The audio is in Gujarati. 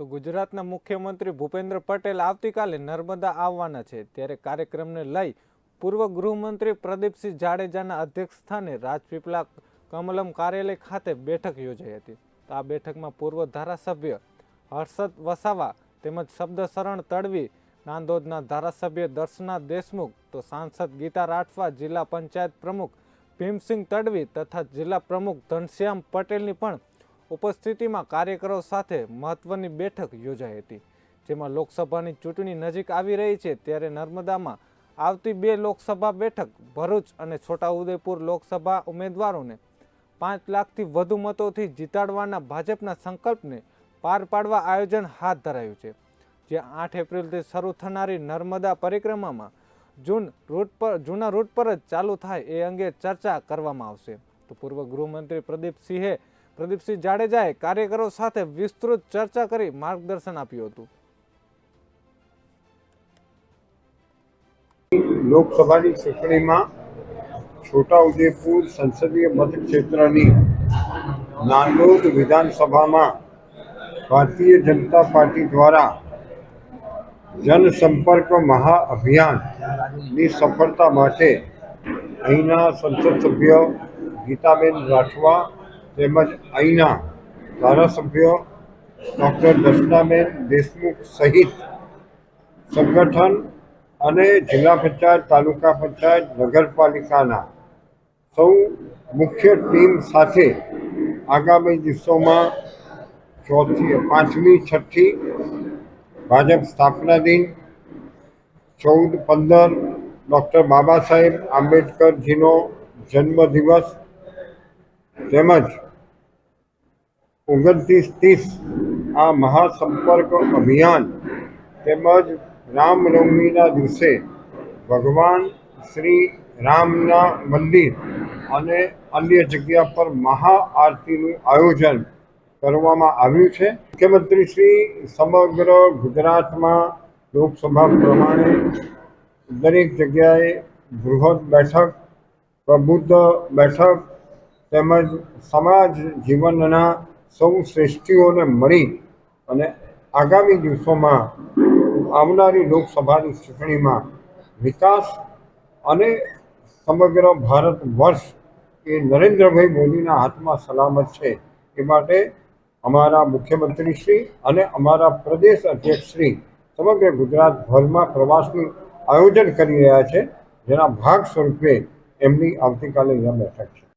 તો ગુજરાતના મુખ્યમંત્રી ભૂપેન્દ્ર પટેલ આવતીકાલે નર્મદા આવવાના છે. ત્યારે કાર્યક્રમને લઈ પૂર્વ ગૃહમંત્રી પ્રદીપસિંહ જાડેજાના અધ્યક્ષસ્થાને રાજપીપળા કમલમ કાર્યાલય ખાતે બેઠક યોજાઈ હતી. તો આ બેઠકમાં પૂર્વ ધારાસભ્ય હર્ષદ વસાવા તેમજ શબ્દશરણ તડવી, નાંદોદના ધારાસભ્ય દર્શના દેશમુખ, તો સાંસદ ગીતા રાઠવા, જિલ્લા પંચાયત પ્રમુખ ભીમસિંહ તડવી તથા જિલ્લા પ્રમુખ ધનશ્યામ પટેલની પણ ઉપસ્થિતિમાં કાર્યકરો સાથે મહત્વની બેઠક યોજાઈ હતી. જેમાં લોકસભાની ચૂંટણી નજીક આવી રહી છે ત્યારે નર્મદામાં આવતી બે લોકસભા બેઠક, ભરૂચ અને છોટાઉદેપુર લોકસભા ઉમેદવારોને પાંચ લાખથી વધુ મતોથી જીતાડવાના ભાજપના સંકલ્પને પાર પાડવા આયોજન હાથ ધરાયું છે. જે આઠ એપ્રિલથી શરૂ થનારી નર્મદા પરિક્રમામાં જૂન રૂટ પર, જૂના રૂટ પર જ ચાલુ થાય એ અંગે ચર્ચા કરવામાં આવશે. તો પૂર્વ ગૃહમંત્રી પ્રદીપસિંહે પ્રદીપસિંહ જાડેજાએ કાર્યકરો સાથે વિસ્તૃત ચર્ચા કરી માર્ગદર્શન આપ્યું હતું. લોકસભાની ચૂંટણીમાં છોટાઉદેપુર સંસદીય મતક્ષેત્રની નાંદોદ વિધાનસભામાં ભારતીય જનતા પાર્ટી દ્વારા જનસંપર્ક મહાઅભિયાનની સફળતા માટે અહીંના સંસદ સભ્ય ગીતાબેન રાઠવા તેમજ અહીંના ધારાસભ્ય ડૉક્ટર દર્શનાબેન દેશમુખ સહિત સંગઠન અને જિલ્લા પંચાયત, તાલુકા પંચાયત, નગરપાલિકાના સૌ મુખ્ય ટીમ સાથે આગામી દિવસોમાં ચોથી, પાંચમી, છઠ્ઠી ભાજપ સ્થાપના દિન, ચૌદ, પંદર ડૉક્ટર બાબા સાહેબ આંબેડકરજીનો જન્મદિવસ તેમજ ઓગણત્રીસ ત્રીસ આ મહાસંપર્ક અભિયાન તેમજ રામનવમીના દિવસે ભગવાન શ્રી રામના મંદિર અને અન્ય જગ્યા પર મહાઆરતીનું આયોજન કરવામાં આવ્યું છે. મુખ્યમંત્રી શ્રી સમગ્ર ગુજરાતમાં લોકસભા પ્રમાણે દરેક જગ્યાએ બૃહદ બેઠક, પ્રબુદ્ધ બેઠક તેમજ સમાજ જીવનના સૌ શ્રેષ્ઠીઓને મળી અને આગામી દિવસોમાં આવનારી લોકસભાની ચૂંટણીમાં વિકાસ અને સમગ્ર ભારત વર્ષ એ નરેન્દ્રભાઈ મોદીના હાથમાં સલામત છે. એ માટે અમારા મુખ્યમંત્રીશ્રી અને અમારા પ્રદેશ અધ્યક્ષશ્રી સમગ્ર ગુજરાતભરમાં પ્રવાસનું આયોજન કરી રહ્યા છે. જેના ભાગ સ્વરૂપે એમની આવતીકાલે અહીંયા બેઠક છે.